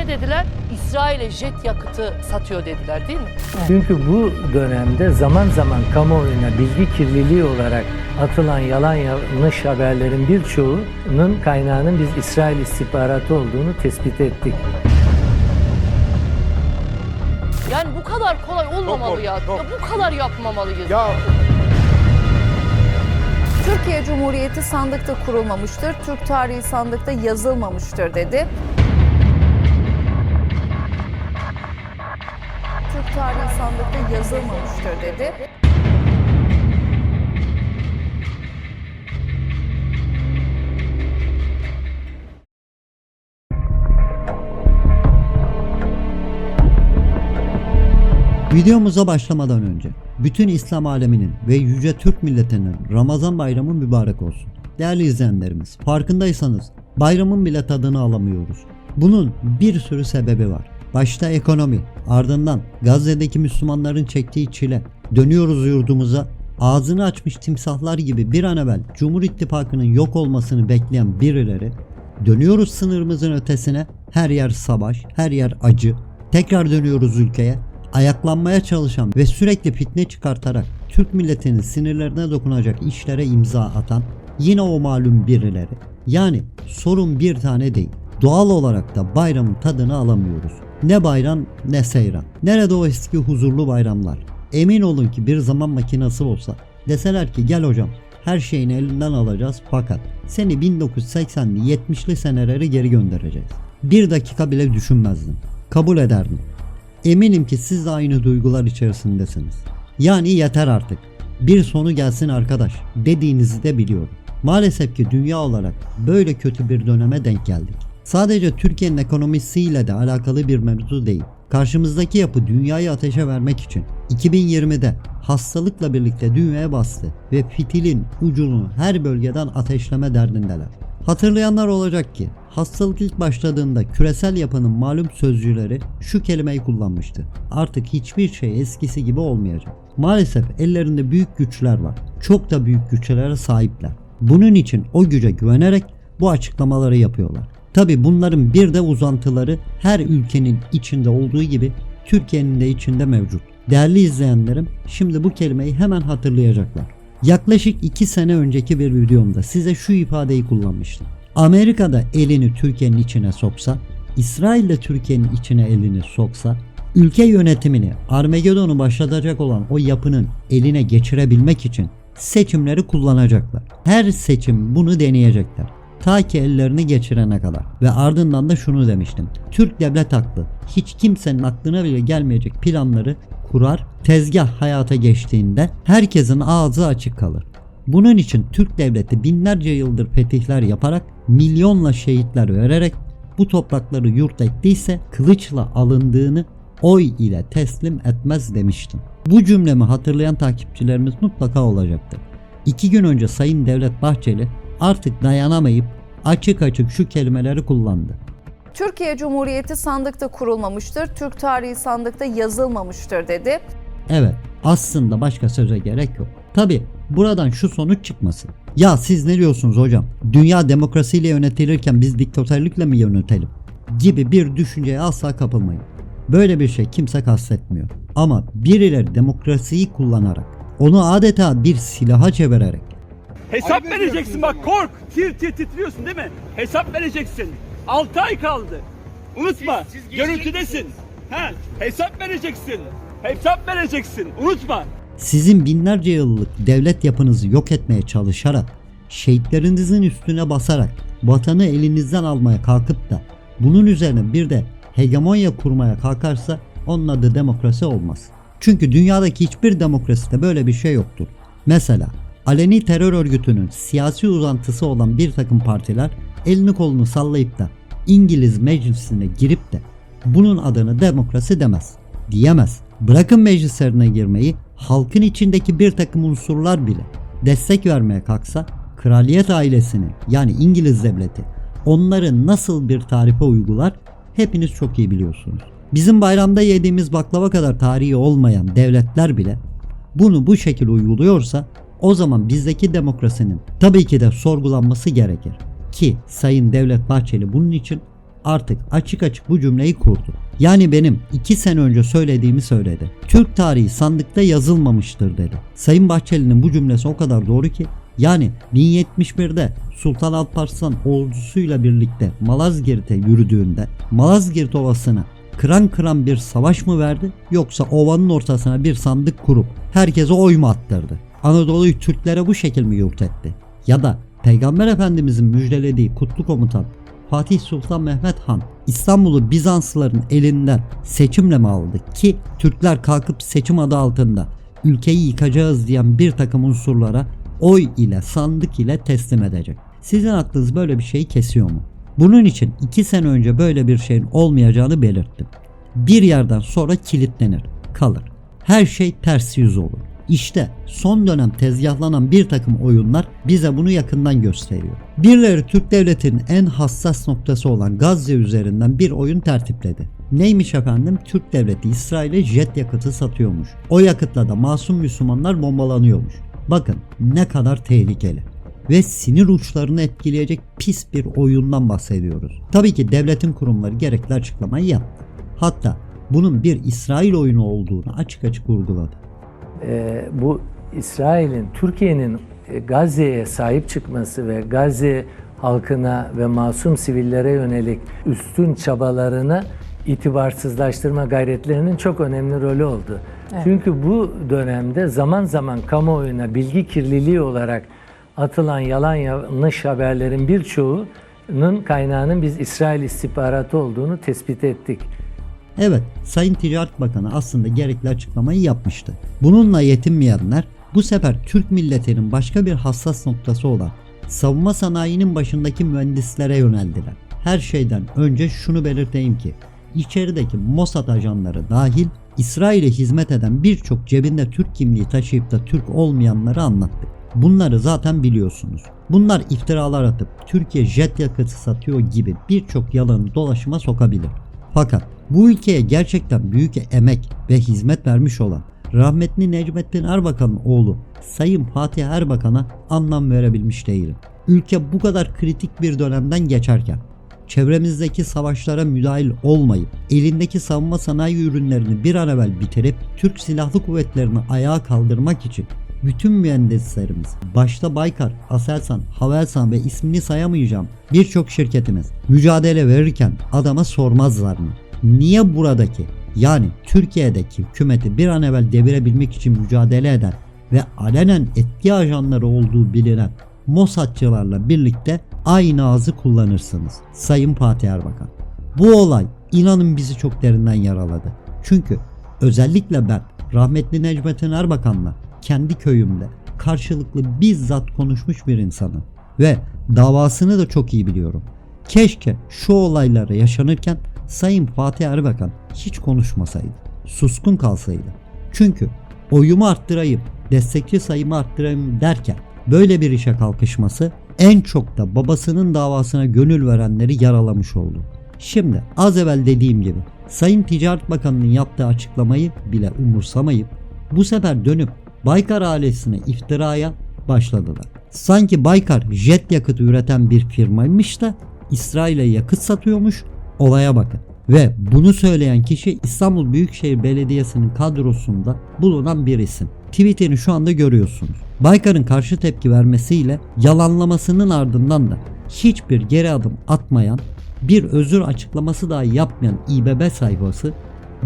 ne dediler? İsrail'e jet yakıtı satıyor dediler değil mi? Çünkü bu dönemde zaman zaman kamuoyuna bilgi kirliliği olarak atılan yalan yanlış haberlerin birçoğunun kaynağının biz İsrail istihbaratı olduğunu tespit ettik. Yani bu kadar kolay olmamalı Çok, ya. çok. ya. Bu kadar yapmamalıyız. Ya Türkiye Cumhuriyeti sandıkta kurulmamıştır, Türk tarihi sandıkta yazılmamıştır dedi. Tarihi sandıkta yazılmamıştır dedi. Videomuza başlamadan önce bütün İslam aleminin ve yüce Türk milletinin Ramazan bayramı mübarek olsun. Değerli izleyenlerimiz, farkındaysanız bayramın bile tadını alamıyoruz. Bunun bir sürü sebebi var. Başta ekonomi, ardından Gazze'deki Müslümanların çektiği çile, dönüyoruz yurdumuza, ağzını açmış timsahlar gibi bir an evvel Cumhur İttifakı'nın yok olmasını bekleyen birileri, dönüyoruz sınırımızın ötesine, her yer savaş, her yer acı, tekrar dönüyoruz ülkeye, ayaklanmaya çalışan ve sürekli fitne çıkartarak Türk milletinin sinirlerine dokunacak işlere imza atan yine o malum birileri. Yani sorun bir tane değil. Doğal olarak da bayramın tadını alamıyoruz. Ne bayram ne seyran. Nerede o eski huzurlu bayramlar? Emin olun ki bir zaman makinesi olsa deseler ki gel hocam her şeyini elinden alacağız fakat seni 1980'li 70'li seneleri geri göndereceğiz. Bir dakika bile düşünmezdin. Kabul ederdin. Eminim ki siz de aynı duygular içerisindesiniz. Yani yeter artık. Bir sonu gelsin arkadaş dediğinizi de biliyorum. Maalesef ki dünya olarak böyle kötü bir döneme denk geldik. Sadece Türkiye'nin ekonomisiyle de alakalı bir mevzu değil. Karşımızdaki yapı dünyayı ateşe vermek için 2020'de hastalıkla birlikte dünyaya bastı ve fitilin ucunu her bölgeden ateşleme derdindeler. Hatırlayanlar olacak ki hastalık ilk başladığında küresel yapının malum sözcüleri şu kelimeyi kullanmıştı. Artık hiçbir şey eskisi gibi olmayacak. Maalesef ellerinde büyük güçler var. Çok da büyük güçlere sahipler. Bunun için o güce güvenerek bu açıklamaları yapıyorlar. Tabi bunların bir de uzantıları her ülkenin içinde olduğu gibi Türkiye'nin de içinde mevcut. Değerli izleyenlerim şimdi bu kelimeyi hemen hatırlayacaklar. Yaklaşık 2 sene önceki bir videomda size şu ifadeyi kullanmıştım. Amerika'da elini Türkiye'nin içine soksa, İsrail de Türkiye'nin içine elini soksa, ülke yönetimini Armagedon'u başlatacak olan o yapının eline geçirebilmek için seçimleri kullanacaklar. Her seçim bunu deneyecekler. Ta ki ellerini geçirene kadar. Ve ardından da şunu demiştim. Türk devlet aklı hiç kimsenin aklına bile gelmeyecek planları kurar, tezgah hayata geçtiğinde herkesin ağzı açık kalır. Bunun için Türk devleti binlerce yıldır fetihler yaparak milyonla şehitler vererek bu toprakları yurt ettiyse kılıçla alındığını oy ile teslim etmez demiştim. Bu cümlemi hatırlayan takipçilerimiz mutlaka olacaktır. İki gün önce Sayın Devlet Bahçeli artık dayanamayıp açık açık şu kelimeleri kullandı. Türkiye Cumhuriyeti sandıkta kurulmamıştır, Türk tarihi sandıkta yazılmamıştır dedi. Evet aslında başka söze gerek yok. Tabi buradan şu sonuç çıkmasın. Ya siz ne diyorsunuz hocam? Dünya demokrasiyle yönetilirken biz diktatörlükle mi yönetelim? Gibi bir düşünceye asla kapılmayın. Böyle bir şey kimse kastetmiyor. Ama birileri demokrasiyi kullanarak, onu adeta bir silaha çevirerek Hesap Ayıp vereceksin bak ama. kork. Tir tir titriyorsun değil mi? Hesap vereceksin. 6 ay kaldı. Unutma. Siz- siz görüntüdesin. Ha, hesap vereceksin. Hesap vereceksin. Unutma. sizin binlerce yıllık devlet yapınızı yok etmeye çalışarak, şehitlerinizin üstüne basarak, vatanı elinizden almaya kalkıp da bunun üzerine bir de hegemonya kurmaya kalkarsa onun adı demokrasi olmaz. Çünkü dünyadaki hiçbir demokraside böyle bir şey yoktur. Mesela aleni terör örgütünün siyasi uzantısı olan bir takım partiler elini kolunu sallayıp da İngiliz meclisine girip de bunun adını demokrasi demez, diyemez. Bırakın meclislerine girmeyi, halkın içindeki bir takım unsurlar bile destek vermeye kalksa, kraliyet ailesinin yani İngiliz devleti onları nasıl bir tarife uygular hepiniz çok iyi biliyorsunuz. Bizim bayramda yediğimiz baklava kadar tarihi olmayan devletler bile bunu bu şekil uyguluyorsa o zaman bizdeki demokrasinin tabii ki de sorgulanması gerekir. Ki Sayın Devlet Bahçeli bunun için artık açık açık bu cümleyi kurdu. Yani benim 2 sene önce söylediğimi söyledi. Türk tarihi sandıkta yazılmamıştır dedi. Sayın Bahçeli'nin bu cümlesi o kadar doğru ki yani 1071'de Sultan Alparslan ordusuyla birlikte Malazgirt'e yürüdüğünde Malazgirt Ovası'na kıran kıran bir savaş mı verdi yoksa ovanın ortasına bir sandık kurup herkese oy mu attırdı? Anadolu'yu Türklere bu şekil mi yurt etti? Ya da Peygamber Efendimizin müjdelediği kutlu komutan Fatih Sultan Mehmet Han İstanbul'u Bizanslıların elinden seçimle mi aldı ki Türkler kalkıp seçim adı altında ülkeyi yıkacağız diyen bir takım unsurlara oy ile sandık ile teslim edecek. Sizin aklınız böyle bir şeyi kesiyor mu? Bunun için 2 sene önce böyle bir şeyin olmayacağını belirttim. Bir yerden sonra kilitlenir, kalır. Her şey ters yüz olur. İşte son dönem tezgahlanan bir takım oyunlar bize bunu yakından gösteriyor. Birileri Türk devletinin en hassas noktası olan Gazze üzerinden bir oyun tertipledi. Neymiş efendim? Türk devleti İsrail'e jet yakıtı satıyormuş. O yakıtla da masum Müslümanlar bombalanıyormuş. Bakın ne kadar tehlikeli ve sinir uçlarını etkileyecek pis bir oyundan bahsediyoruz. Tabii ki devletin kurumları gerekli açıklamayı yaptı. Hatta bunun bir İsrail oyunu olduğunu açık açık vurguladı. Ee, bu İsrail'in, Türkiye'nin e, Gazze'ye sahip çıkması ve Gazze halkına ve masum sivillere yönelik üstün çabalarını itibarsızlaştırma gayretlerinin çok önemli rolü oldu. Çünkü bu dönemde zaman zaman kamuoyuna bilgi kirliliği olarak atılan yalan yanlış haberlerin birçoğunun kaynağının biz İsrail istihbaratı olduğunu tespit ettik. Evet, Sayın Ticaret Bakanı aslında gerekli açıklamayı yapmıştı. Bununla yetinmeyenler bu sefer Türk milletinin başka bir hassas noktası olan savunma sanayinin başındaki mühendislere yöneldiler. Her şeyden önce şunu belirteyim ki içerideki Mossad ajanları dahil İsrail'e hizmet eden birçok cebinde Türk kimliği taşıyıp da Türk olmayanları anlattık. Bunları zaten biliyorsunuz. Bunlar iftiralar atıp Türkiye jet yakıtı satıyor gibi birçok yalanı dolaşıma sokabilir. Fakat bu ülkeye gerçekten büyük emek ve hizmet vermiş olan rahmetli Necmettin Erbakan'ın oğlu Sayın Fatih Erbakan'a anlam verebilmiş değilim. Ülke bu kadar kritik bir dönemden geçerken çevremizdeki savaşlara müdahil olmayıp elindeki savunma sanayi ürünlerini bir an evvel bitirip Türk Silahlı Kuvvetleri'ni ayağa kaldırmak için bütün mühendislerimiz, başta Baykar, Aselsan, Havelsan ve ismini sayamayacağım birçok şirketimiz mücadele verirken adama sormazlar mı? Niye buradaki yani Türkiye'deki hükümeti bir an evvel devirebilmek için mücadele eden ve alenen etki ajanları olduğu bilinen Mossadçılarla birlikte aynı ağzı kullanırsınız Sayın Fatih Erbakan. Bu olay inanın bizi çok derinden yaraladı. Çünkü özellikle ben rahmetli Necmettin Erbakan'la kendi köyümde karşılıklı bizzat konuşmuş bir insanım. Ve davasını da çok iyi biliyorum. Keşke şu olaylara yaşanırken Sayın Fatih Erbakan hiç konuşmasaydı. Suskun kalsaydı. Çünkü oyumu arttırayım, destekçi sayımı arttırayım derken böyle bir işe kalkışması en çok da babasının davasına gönül verenleri yaralamış oldu. Şimdi az evvel dediğim gibi Sayın Ticaret Bakanı'nın yaptığı açıklamayı bile umursamayıp bu sefer dönüp Baykar ailesine iftiraya başladılar. Sanki Baykar jet yakıtı üreten bir firmaymış da İsrail'e yakıt satıyormuş. Olaya bakın. Ve bunu söyleyen kişi İstanbul Büyükşehir Belediyesi'nin kadrosunda bulunan bir isim. Tweetini şu anda görüyorsunuz. Baykar'ın karşı tepki vermesiyle yalanlamasının ardından da hiçbir geri adım atmayan, bir özür açıklaması dahi yapmayan İBB sayfası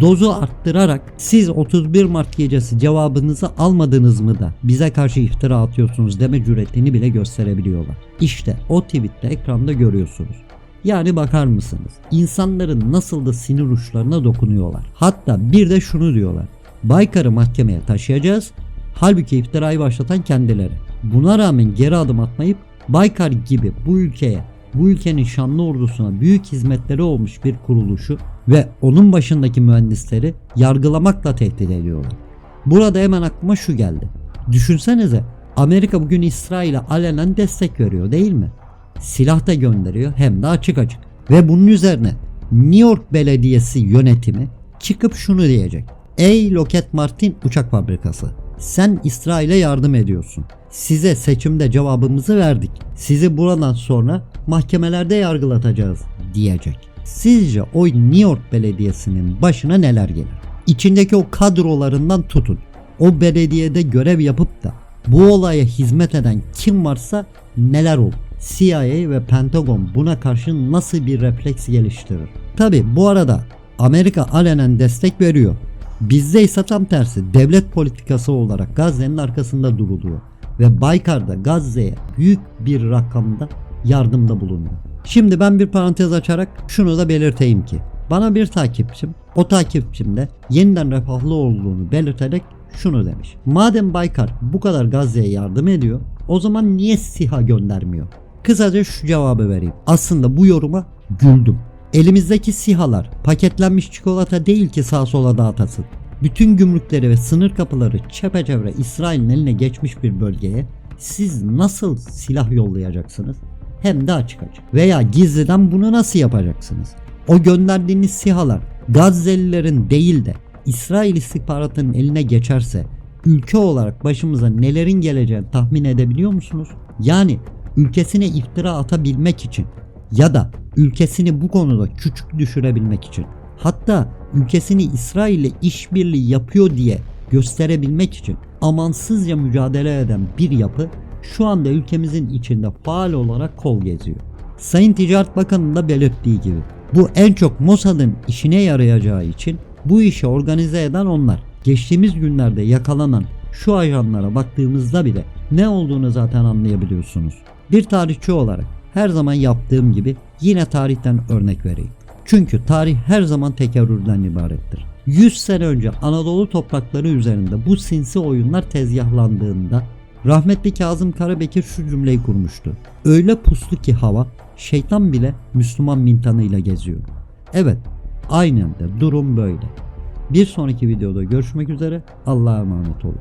dozu arttırarak siz 31 Mart gecesi cevabınızı almadınız mı da bize karşı iftira atıyorsunuz deme cüretini bile gösterebiliyorlar. İşte o tweette ekranda görüyorsunuz. Yani bakar mısınız? İnsanların nasıl da sinir uçlarına dokunuyorlar. Hatta bir de şunu diyorlar. Baykar'ı mahkemeye taşıyacağız. Halbuki iftirayı başlatan kendileri. Buna rağmen geri adım atmayıp Baykar gibi bu ülkeye, bu ülkenin şanlı ordusuna büyük hizmetleri olmuş bir kuruluşu ve onun başındaki mühendisleri yargılamakla tehdit ediyorlar. Burada hemen aklıma şu geldi. Düşünsenize Amerika bugün İsrail'e alenen destek veriyor değil mi? Silah da gönderiyor hem de açık açık. Ve bunun üzerine New York Belediyesi yönetimi çıkıp şunu diyecek. Ey Lockheed Martin uçak fabrikası sen İsrail'e yardım ediyorsun. Size seçimde cevabımızı verdik. Sizi buradan sonra mahkemelerde yargılatacağız diyecek. Sizce o New York Belediyesi'nin başına neler gelir? İçindeki o kadrolarından tutun. O belediyede görev yapıp da bu olaya hizmet eden kim varsa neler olur? CIA ve Pentagon buna karşı nasıl bir refleks geliştirir? Tabi bu arada Amerika alenen destek veriyor. Bizde ise tam tersi devlet politikası olarak Gazze'nin arkasında duruluyor. Ve Baykar'da Gazze'ye büyük bir rakamda yardımda bulunuyor. Şimdi ben bir parantez açarak şunu da belirteyim ki bana bir takipçim o takipçim de yeniden refahlı olduğunu belirterek şunu demiş. Madem Baykar bu kadar Gazze'ye yardım ediyor o zaman niye SİHA göndermiyor? Kısaca şu cevabı vereyim. Aslında bu yoruma güldüm. Elimizdeki SİHA'lar paketlenmiş çikolata değil ki sağa sola dağıtasın. Bütün gümrükleri ve sınır kapıları çepeçevre İsrail'in eline geçmiş bir bölgeye siz nasıl silah yollayacaksınız? Hem de açık açık. Veya gizliden bunu nasıl yapacaksınız? O gönderdiğiniz SİHA'lar Gazze'lilerin değil de İsrail istihbaratının eline geçerse ülke olarak başımıza nelerin geleceğini tahmin edebiliyor musunuz? Yani ülkesine iftira atabilmek için ya da ülkesini bu konuda küçük düşürebilmek için hatta ülkesini İsrail ile işbirliği yapıyor diye gösterebilmek için amansızca mücadele eden bir yapı şu anda ülkemizin içinde faal olarak kol geziyor. Sayın Ticaret Bakanı da belirttiği gibi bu en çok Mossad'ın işine yarayacağı için bu işi organize eden onlar. Geçtiğimiz günlerde yakalanan şu ajanlara baktığımızda bile ne olduğunu zaten anlayabiliyorsunuz. Bir tarihçi olarak her zaman yaptığım gibi yine tarihten örnek vereyim. Çünkü tarih her zaman tekerrürden ibarettir. 100 sene önce Anadolu toprakları üzerinde bu sinsi oyunlar tezgahlandığında rahmetli Kazım Karabekir şu cümleyi kurmuştu. Öyle puslu ki hava şeytan bile Müslüman mintanıyla geziyor. Evet aynen de durum böyle. Bir sonraki videoda görüşmek üzere Allah'a emanet olun.